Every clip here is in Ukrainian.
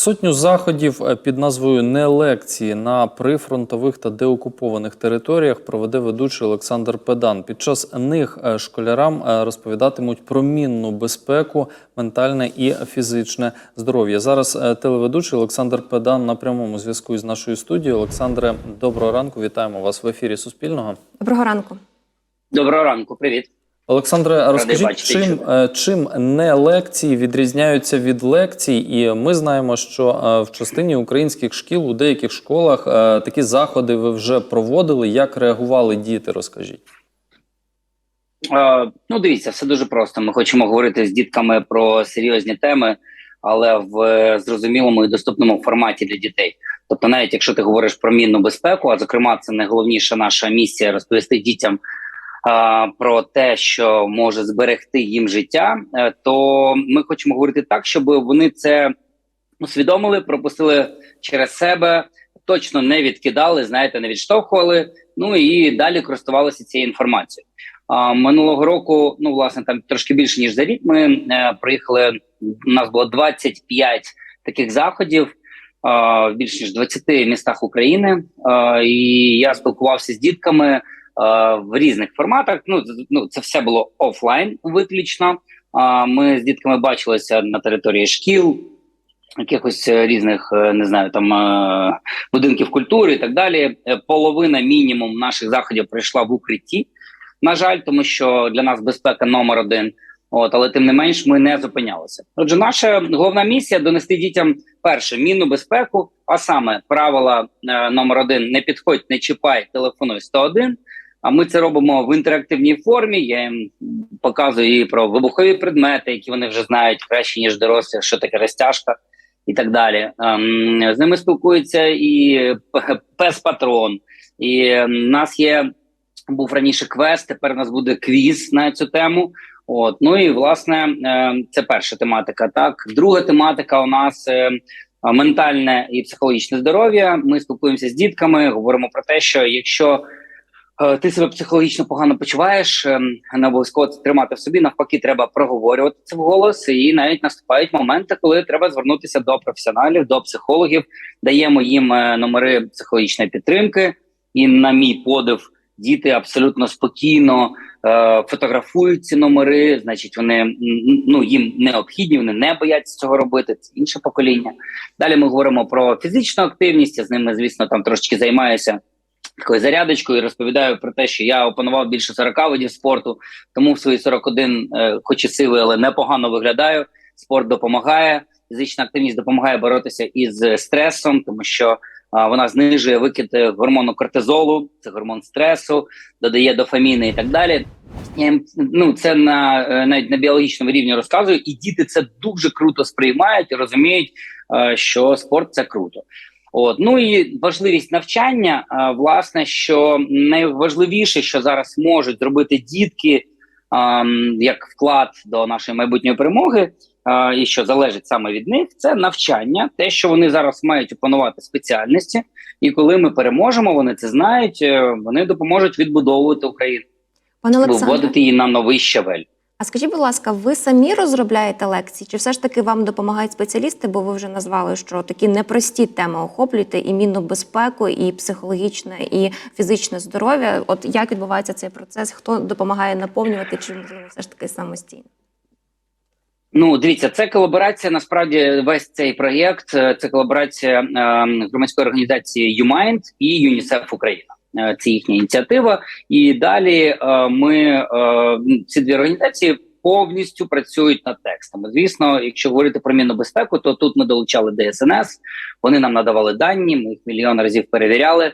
Сотню заходів е, під назвою Не лекції на прифронтових та деокупованих територіях проведе ведучий Олександр Педан. Під час них е, школярам е, розповідатимуть про мінну безпеку, ментальне і фізичне здоров'я. Зараз телеведучий Олександр Педан на прямому зв'язку із нашою студією. Олександре, доброго ранку. Вітаємо вас в ефірі Суспільного. Доброго ранку. Доброго ранку, привіт. Олександре, розкажіть, чим, е, чим не лекції відрізняються від лекцій? І ми знаємо, що е, в частині українських шкіл у деяких школах е, такі заходи ви вже проводили. Як реагували діти? Розкажіть. Ну, дивіться, все дуже просто. Ми хочемо говорити з дітками про серйозні теми, але в зрозумілому і доступному форматі для дітей. Тобто, навіть якщо ти говориш про мінну безпеку, а зокрема, це найголовніша наша місія розповісти дітям про те, що може зберегти їм життя, е, то ми хочемо говорити так, щоб вони це усвідомили, пропустили через себе, точно не відкидали, знаєте, не відштовхували. Ну і далі користувалися цією інформацією. А, минулого року, ну власне, там трошки більше ніж за рік. Ми е, приїхали. У нас було 25 таких заходів в більш ніж 20 містах України. І я спілкувався з дітками в різних форматах. Ну, ну це все було офлайн виключно. Ми з дітками бачилися на території шкіл, якихось е, різних, е, не знаю, там е, будинків культури і так далі. Е, Половина мінімум наших заходів пройшла в укритті. На жаль, тому що для нас безпека номер один. От, але тим не менш, ми не зупинялися. Отже, наша головна місія донести дітям перше мінну безпеку, а саме правила е, номер один: не підходь, не чіпай, телефонуй 101. А ми це робимо в інтерактивній формі. Я їм показую і про вибухові предмети, які вони вже знають краще ніж дорослі, що таке розтяжка і так далі. Ем, з ними спілкується і пес патрон. І е, в нас є був раніше квест. Тепер у нас буде квіз на цю тему. От ну і власне е, це перша тематика. Так, друга тематика у нас ментальне і психологічне здоров'я. Ми спілкуємося з дітками, говоримо про те, що якщо ти себе психологічно погано почуваєш, е, не обов'язково це тримати в собі. Навпаки, треба проговорювати це вголос, і навіть наступають моменти, коли треба звернутися до професіоналів, до психологів. Даємо їм е, номери психологічної підтримки, і на мій подив, діти абсолютно спокійно е, фотографують ці номери. Значить, вони ну їм необхідні, вони не бояться цього робити. Це інше покоління. Далі ми говоримо про фізичну активність. Я з ними, звісно, там трошечки займаюся такою зарядочкою розповідаю про те, що я опанував більше 40 видів спорту, тому в свої 41, е, хоч і сивий, але непогано виглядаю. Спорт допомагає, фізична активність допомагає боротися із стресом, тому що а, вона знижує викид е, гормону кортизолу, це гормон стресу, додає дофаміни і так далі. Я ну, це на е, навіть на біологічному рівні розказую, і діти це дуже круто сприймають і розуміють, е, що спорт це круто. От ну і важливість навчання, е, власне, що найважливіше, що зараз можуть зробити дітки як вклад до нашої майбутньої перемоги, е, і що залежить саме від них, це навчання, те, що вони зараз мають опанувати спеціальності, і коли ми переможемо, вони це знають. е, Вони допоможуть відбудовувати Україну, Пане Олександре, виводити її на новий щавель. А скажіть, будь ласка, ви самі розробляєте лекції, чи все ж таки вам допомагають спеціалісти? Бо ви вже назвали, що такі непрості теми охоплюєте і мінну безпеку, і психологічне, і фізичне здоров'я. От як відбувається цей процес? Хто допомагає наповнювати, чи можливо все ж таки самостійно? Ну, дивіться, це колаборація. Насправді, весь цей проєкт е, це колаборація е, громадської організації YouMind і ЮНІСЕФ Україна. Е, Це їхня ініціатива. І далі е, ми е, ці дві організації повністю працюють над текстами. Звісно, якщо говорити про мінну безпеку, то тут ми долучали ДСНС. Вони нам надавали дані. Ми їх мільйон разів перевіряли.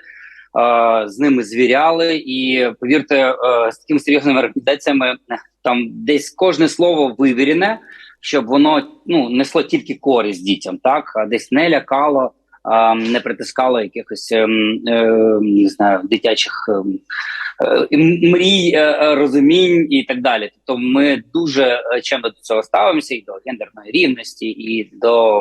З ними звіряли, і повірте, з такими серйозними е, там десь кожне слово вивірене, щоб воно ну несло тільки користь дітям, так а десь не лякало, не притискало якихось ем, е, не знаю дитячих ем, е, мрій, е, е, розумінь і так далі. Тобто, ми дуже чемно до цього ставимося і до гендерної рівності, і до,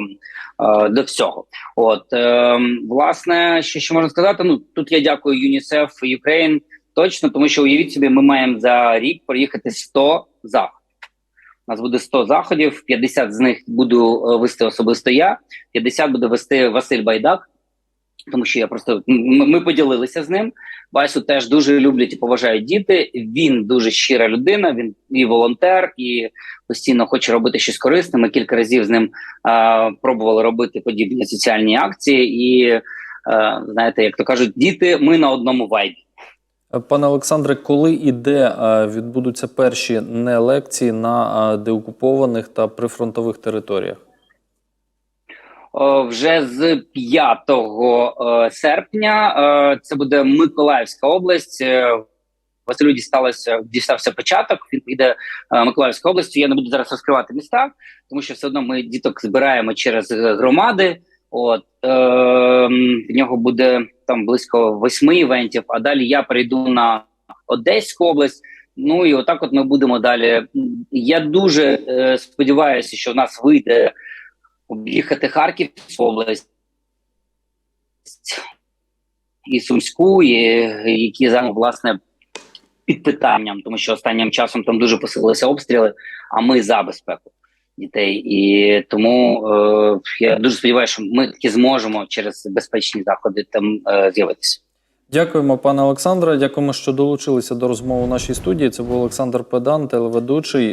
до всього. От ем, власне, що ще можна сказати? Ну тут я дякую ЮНІСЕФ Ukraine точно, тому що уявіть собі, ми маємо за рік проїхати 100 заходів. У нас буде 100 заходів, 50 з них буду е, вести особисто я, 50 буде вести Василь Байдак. Тому що я просто ми поділилися з ним. Васю теж дуже люблять і поважають діти. Він дуже щира людина. Він і волонтер, і постійно хоче робити щось корисне. Ми кілька разів з ним е, пробували робити подібні соціальні акції. І е, знаєте, як то кажуть, діти, ми на одному вайбі. Пане Олександре, коли і де е, відбудуться перші не лекції на е, деокупованих та прифронтових територіях? Вже з 5 е, серпня це буде Миколаївська область. Василю дісталося дістався початок. Він піде Миколаївською областю. Я не буду зараз розкривати міста, тому що все одно ми діток збираємо через громади. От е, в нього буде там близько восьми івентів. А далі я перейду на Одеську область. Ну і отак, от ми будемо далі. Я дуже е, сподіваюся, що в нас вийде об'їхати Харківську область і Сумську, і, які зараз власне під питанням, тому що останнім часом там дуже посилилися обстріли, а ми за безпеку дітей. І тому е, я дуже сподіваюся, що ми таки зможемо через безпечні заходи там е, з'явитися. Дякуємо, пане Олександре. Дякуємо, що долучилися до розмови у нашій студії. Це був Олександр Педан, телеведучий.